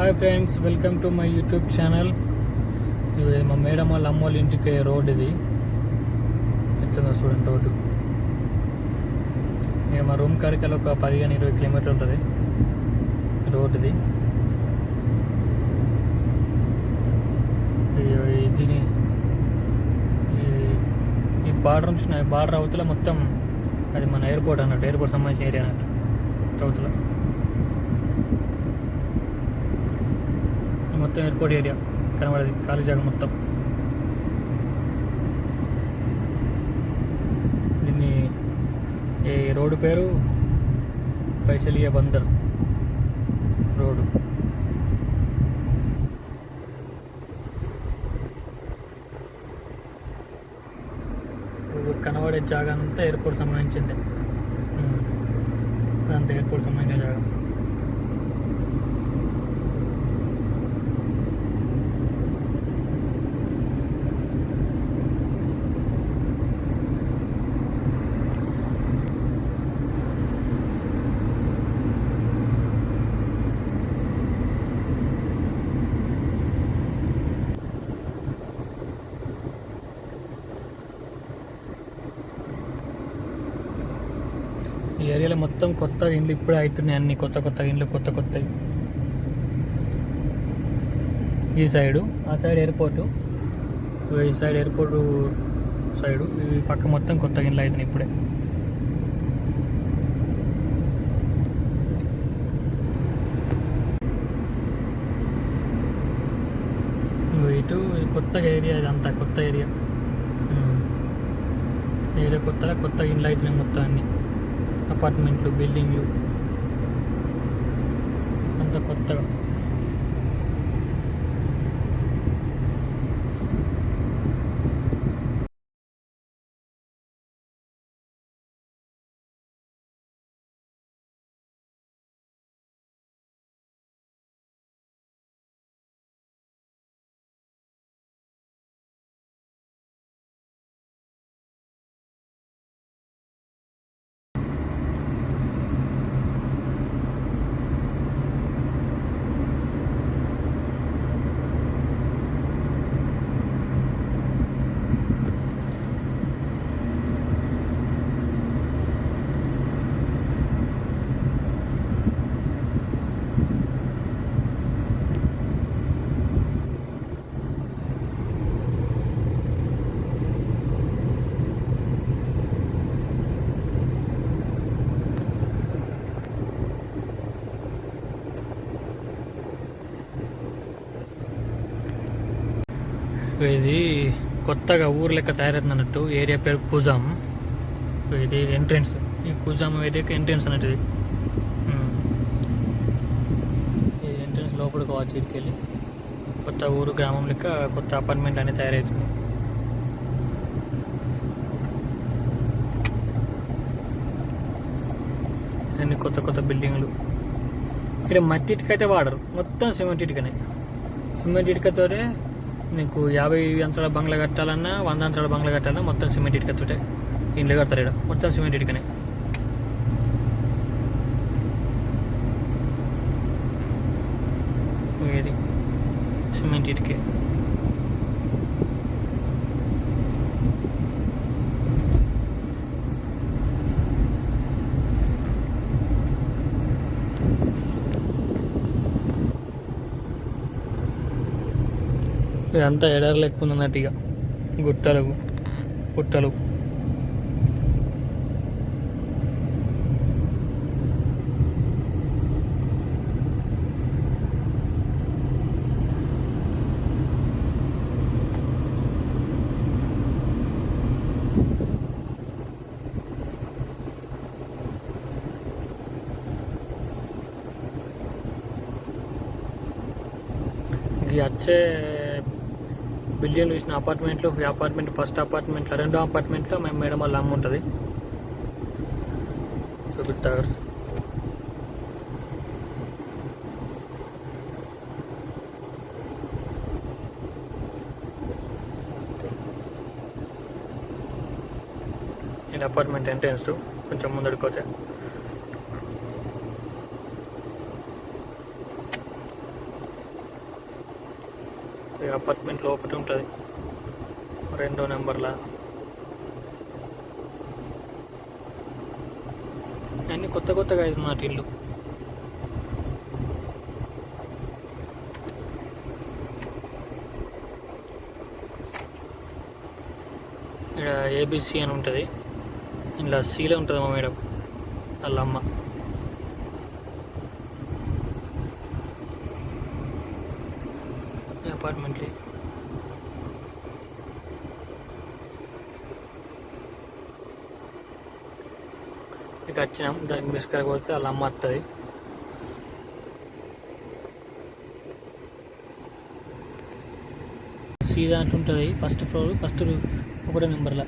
Hi friends welcome to my YouTube channel ఇది మా madam వాళ్ళ అమ్మ వాళ్ళ ఇంటికి రోడ్ ఇది. ఎట్లుందో చూడండి రోడ్డు. ఇక మా రూమ్ కాడికి వెళ్ళి ఒక పదిహేను ఇరవై కిలోమీటర్ ఉంటుంది. రోడ్ ఇది. ఈ- ఈ దీని ఈ- ఈ బార్డర్ నుంచి బార్డర్ అవతల మొత్తం అది మన ఎయిర్పోర్ట్ అన్నట్టు ఎయిర్పోర్ట్ సంబంధించిన ఏరియా అన్నట్టు అవతల. మొత్తం ఎయిర్పోర్ట్ ఏరియా కనబడేది ఖాళీ జాగా మొత్తం. దీన్ని ఈ రోడ్డు పేరు? ఫైసలియా బందర్ రోడ్డు. ఇది కనబడే జాగా అంతా ఎయిర్పోర్ట్ సంబంధించింది. అంత ఎయిర్పోర్ట్ సంబంధించిన జాగా. ఈ ఏరియాలో మొత్తం కొత్త ఇండ్లు ఇప్పుడే అవుతున్నాయి అన్ని. కొత్త కొత్త ఇండ్లు కొత్త కొత్తవి ఈ సైడు ఆ సైడ్ ఎయిర్పోర్టు ఈ సైడ్ ఎయిర్పోర్ట్ సైడు ఈ పక్క మొత్తం కొత్త ఇండ్లు అవుతున్నాయి ఇప్పుడే. ఇటు కొత్త కొత్తగా ఏరియా ఇదంతా కొత్త ఏరియా. ఏరియా కొత్తగా కొత్త ఇండ్లు అవుతున్నాయి మొత్తం అన్ని. అపార్ట్మెంట్లు బిల్డింగ్లు. అంత కొత్తగా. ఇది కొత్తగా ఊరు లెక్క తయారవుతుంది అన్నట్టు ఏరియా పేరు కుజాం. ఇది ఎంట్రెన్స్. ఈ కుజాం ఏరియాకి ఎంట్రెన్స్ అన్నట్టు ఇది. ఇది ఎంట్రెన్స్ లోపలికి కావచ్చు ఇక్కడికి వెళ్ళి కొత్త ఊరు గ్రామం లెక్క కొత్త అపార్ట్మెంట్ అనేది తయారవుతుంది అన్ని కొత్త కొత్త బిల్డింగ్లు. ఇక్కడ మట్టి ఇటుక అయితే వాడరు. మొత్తం సిమెంట్ ఇటుకనే. సిమెంట్ ఇటుకతోనే మీకు యాభై అంతరాల బంగ్లా కట్టాలన్నా వంద అంతరాల బంగ్లా కట్టాలన్నా మొత్తం సిమెంట్ ఇటుకతోటే ఇండ్లు కడతారు ఇక్కడ మొత్తం సిమెంట్ ఇటుకనే. ఇది సిమెంట్ ఇటుకే. ఇదంతా ఎడారి లెక్క ఉందన్నట్టు ఇక గుట్టలు గుట్టలు వచ్చే బిల్డింగ్లు ఇచ్చిన అపార్ట్మెంట్లు ఈ అపార్ట్మెంట్ ఫస్ట్ అపార్ట్మెంట్లో రెండో అపార్ట్మెంట్లో మేము మేడం వాళ్ళ అమ్మ ఉంటుంది. చూపిస్తారు ఇది అపార్ట్మెంట్ ఎంట్రెన్స్ కొంచెం ముందడికి అపార్ట్మెంట్ లోపల ఉంటుంది. రెండో నెంబర్లా. అన్నీ కొత్త కొత్తగా అవుతున్నట్టు ఇల్లు. ఇక్కడ ఏబిసి అని ఉంటుంది. ఇందులో సీలో ఉంటుంది మా మేడం. వాళ్ళ అమ్మ. అపార్ట్మెంట్ ఇక వచ్చినాం. దానికి మిస్కర్ కొడితే అలా అమ్మ వస్తుంది సీ ఫస్ట్ ఫ్లోర్ ఫస్ట్ ఒకటో నెంబర్లో